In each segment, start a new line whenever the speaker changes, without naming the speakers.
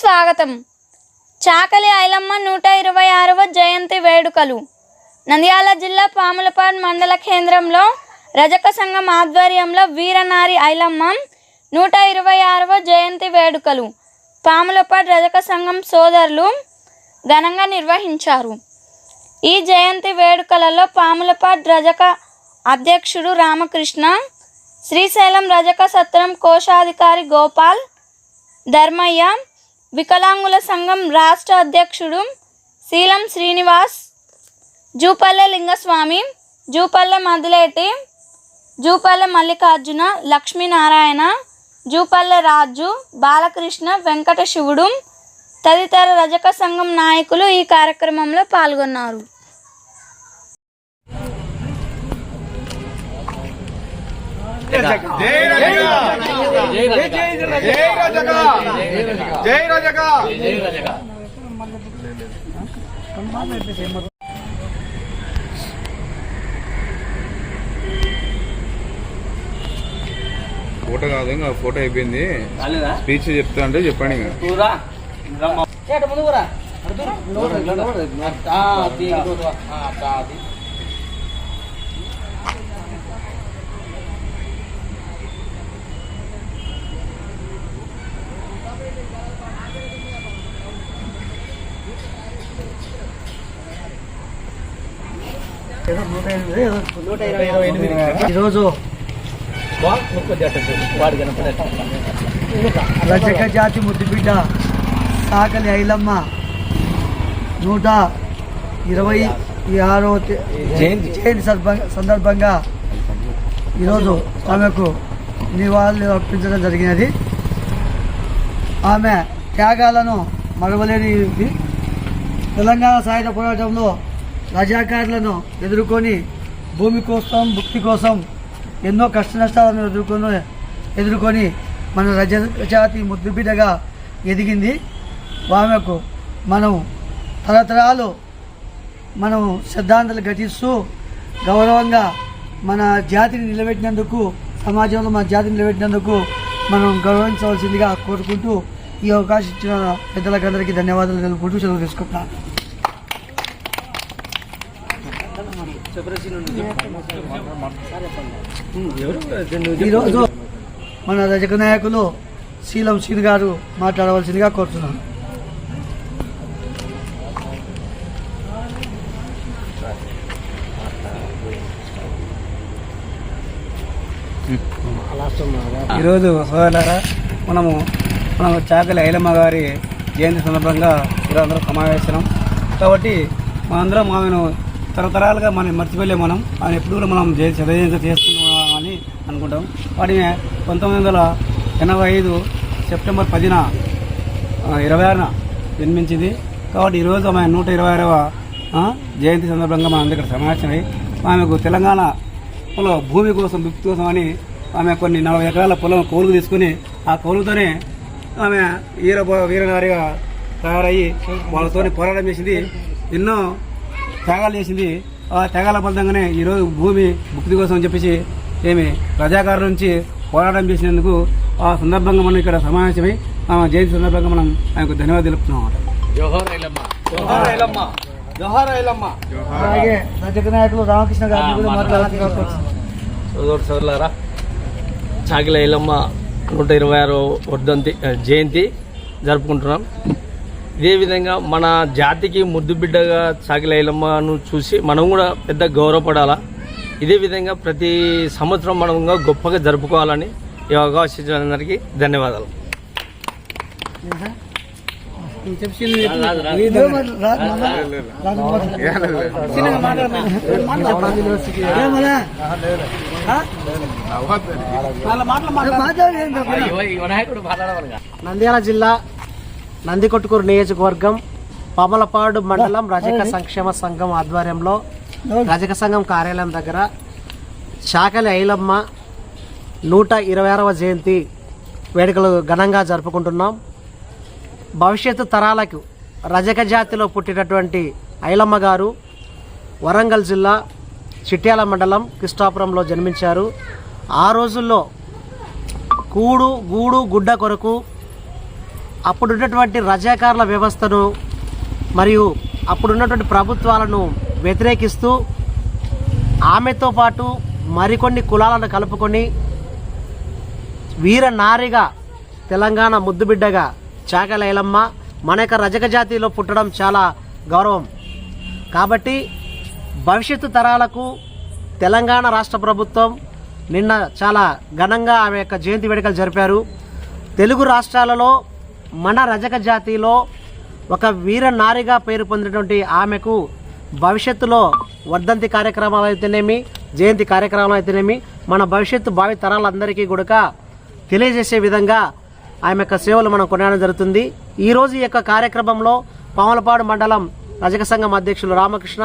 స్వాగతం. చాకలి ఐలమ్మ నూట ఇరవై ఆరవ జయంతి వేడుకలు. నంద్యాల జిల్లా పాములపాడు మండల కేంద్రంలో రజక సంఘం ఆధ్వర్యంలో వీరనారి ఐలమ్మ నూట ఇరవై ఆరవ జయంతి వేడుకలు. పాములపాడు రజక సంఘం సోదరులు ఘనంగా నిర్వహించారు. ఈ జయంతి వేడుకలలో పాములపాడు రజక అధ్యక్షుడు రామకృష్ణ శ్రీశైలం రజక సత్రం కోశాధికారి గోపాల్ ధర్మయ్య వికలాంగుల సంఘం రాష్ట్ర అధ్యక్షుడు శీలం శ్రీనివాస్ జూపల్లె లింగస్వామి జూపల్లె మదిలేటి జూపల్లె మల్లికార్జున లక్ష్మీనారాయణ జూపల్లె రాజు బాలకృష్ణ వెంకట శివుడు తదితర రజక సంఘం నాయకులు ఈ కార్యక్రమంలో పాల్గొన్నారు.
జై రజక! జై రజక! జై రజక. ఫోటో కాదు ఇంకా ఫోటో అయిపోయింది. స్పీచ్ చెప్తా అంటే చెప్పండి ఇంకా.
ఈరోజు రజక జాతి ముద్దుబిడ్డ సాకలి ఐలమ్మ నూట ఇరవై ఆరో జయంతి సందర్భ- సందర్భంగా ఈరోజు ఆమెకు నివాళులు అర్పించడం జరిగినది. ఆమె త్యాగాలను మరవలేనిది. తెలంగాణ సాయుధ పోరాటంలో రజాకారులను ఎదుర్కొని భూమి కోసం భుక్తి కోసం ఎన్నో కష్ట నష్టాలను ఎదుర్కొని ఎదుర్కొని మన రజ జాతి ముద్దుబిడ్డగా ఎదిగింది. ఆమెకు మనం తరతరాలు మనం సిద్ధాంతాలు ఘటిస్తూ గౌరవంగా మన జాతిని నిలబెట్టినందుకు సమాజంలో మన జాతిని నిలబెట్టినందుకు మనం గౌరవించవలసిందిగా కోరుకుంటూ ఈ అవకాశం ఇచ్చిన పెద్దలకందరికీ ధన్యవాదాలు తెలుపుకుంటూ సెలవు తీసుకుంటున్నాను. ఈరోజు మన రజక నాయకులు శీలం శ్రీని గారు మాట్లాడవలసిందిగా కోరుతున్నాను.
ఈరోజు సోదరులారా మనము మనం చాకలి ఐలమ్మ గారి జయంతి సందర్భంగా ఈరోజు అందరం సమావేశం. కాబట్టి మనందరం ఆమెను తరతరాలుగా మనం మర్చిపోలే మనం. ఆమె ఎప్పుడు కూడా మనం జయంతి చేస్తున్నాం అని అనుకుంటాం. వాటిని పంతొమ్మిది వందల ఎనభై ఐదు సెప్టెంబర్ పదిన ఇరవై ఆరున జన్మించింది. కాబట్టి ఈరోజు ఆమె నూట ఇరవై ఆరవ జయంతి సందర్భంగా మనం అందరం ఇక్కడ సమావేశమై ఆమెకు తెలంగాణలో భూమి కోసం భక్తి కోసం అని ఆమె కొన్ని నలభై ఎకరాల పొలం కౌలుకు తీసుకుని ఆ కౌలుతోనే ఆమె వీర వీరనారిగా తయారయ్యి వాళ్ళతోనే పోరాటం చేసింది. ఎన్నో త్యాగాలు చేసింది. ఆ త్యాగాల ఫలితంగానే ఈరోజు భూమి భుక్తి కోసం అని చెప్పేసి ఏమి ప్రజాకారుల నుంచి పోరాటం చేసినందుకు ఆ సందర్భంగా మనం ఇక్కడ సమావేశమై జయంతి సందర్భంగా మనం ఆయనకు ధన్యవాదాలు తెలుపుతున్నాం అన్నమాట.
అలాగే రజక నాయకులు రామకృష్ణ గారిని కూడా
సోదరులారా చాకిల ఐలమ్మ నూట ఇరవై ఆరో వర్ధంతి జయంతి జరుపుకుంటున్నాం. ఇదే విధంగా మన జాతికి ముద్దు బిడ్డగా చాకిల ఐలమ్మను చూసి మనం కూడా పెద్ద గౌరవపడాలా ఇదే విధంగా ప్రతి సంవత్సరం మనం గొప్పగా జరుపుకోవాలని ఈ అవకాశం ఇచ్చిన అందరికీ ధన్యవాదాలు.
నంద్యాల జిల్లా నందికొట్టుకూరు నియోజకవర్గం పమలపాడు మండలం రజక సంక్షేమ సంఘం ఆధ్వర్యంలో రజక సంఘం కార్యాలయం దగ్గర చాకలి ఐలమ్మ నూట ఇరవై ఆరవ జయంతి వేడుకలు ఘనంగా జరుపుకుంటున్నాం. భవిష్యత్తు తరాలకు రజక జాతిలో పుట్టినటువంటి ఐలమ్మ గారు వరంగల్ జిల్లా చిట్యాల మండలం కృష్ణాపురంలో జన్మించారు. ఆ రోజుల్లో కూడు గూడు గుడ్డ కొరకు అప్పుడున్నటువంటి రజాకారుల వ్యవస్థను మరియు అప్పుడున్నటువంటి ప్రభుత్వాలను వ్యతిరేకిస్తూ ఆమెతో పాటు మరికొన్ని కులాలను కలుపుకొని వీర నారిగా తెలంగాణ ముద్దుబిడ్డగా చాకలైలమ్మ మన యొక్క రజక జాతిలో పుట్టడం చాలా గౌరవం. కాబట్టి భవిష్యత్తు తరాలకు తెలంగాణ రాష్ట్ర ప్రభుత్వం నిన్న చాలా ఘనంగా ఆమె యొక్క జయంతి వేడుకలు జరిపారు. తెలుగు రాష్ట్రాలలో మన రజక జాతిలో ఒక వీర నారిగా పేరు పొందినటువంటి ఆమెకు భవిష్యత్తులో వర్ధంతి కార్యక్రమాలు అయితేనేమి జయంతి కార్యక్రమాలు అయితేనేమి మన భవిష్యత్తు భావి తరాలందరికీ కూడా తెలియజేసే విధంగా ఆమె యొక్క సేవలు మనం కొనడం జరుగుతుంది. ఈరోజు ఈ యొక్క కార్యక్రమంలో పాములపాడు మండలం రజక సంఘం అధ్యక్షులు రామకృష్ణ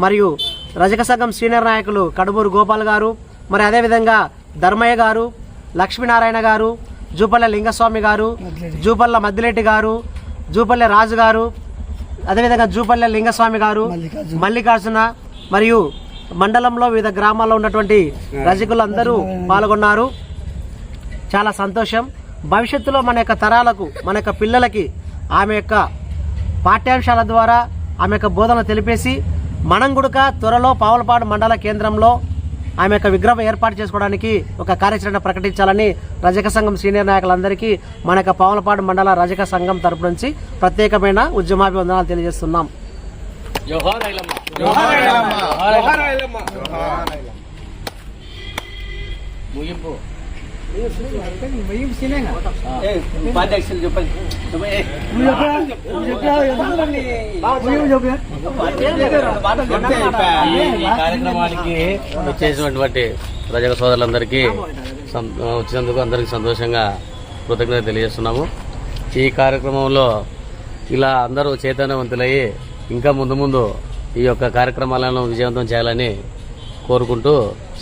మరియు రజక సంఘం సీనియర్ నాయకులు కడుమూరు గోపాల్ గారు మరి అదేవిధంగా ధర్మయ్య గారు లక్ష్మీనారాయణ గారు జూపల్లె లింగస్వామి గారు జూపల్ల మద్దిరెడ్డి గారు జూపల్లె రాజు గారు అదేవిధంగా జూపల్లె లింగస్వామి గారు మల్లికార్జున. మరియు మండలంలో వివిధ గ్రామాల్లో ఉన్నటువంటి రజకులందరూ పాల్గొన్నారు. చాలా సంతోషం. భవిష్యత్తులో మన యొక్క తరాలకు మన యొక్క పిల్లలకి ఆమె యొక్క పాఠ్యాంశాల ద్వారా ఆమె యొక్క బోధన తెలిపేసి మనం కూడా త్వరలో పావులపాడు మండల కేంద్రంలో ఆమె యొక్క విగ్రహం ఏర్పాటు చేసుకోవడానికి ఒక కార్యాచరణ ప్రకటించాలని రజక సంఘం సీనియర్ నాయకులందరికీ మన యొక్క పావులపాడు మండల రజక సంఘం తరపు నుంచి ప్రత్యేకమైన ఉద్యమాభివందనాలు తెలియజేస్తున్నాం.
ముగింపు. ఉపాధ్యక్షులు చెప్పండి ఈ కార్యక్రమానికి వచ్చేసినటువంటి ప్రజల సోదరులందరికీ సం- వచ్చినందుకు అందరికీ సంతోషంగా కృతజ్ఞత తెలియజేస్తున్నాము. ఈ కార్యక్రమంలో ఇలా అందరూ చైతన్యవంతులయ్యి ఇంకా ముందు ముందు ఈ యొక్క కార్యక్రమాలను విజయవంతం చేయాలని కోరుకుంటూ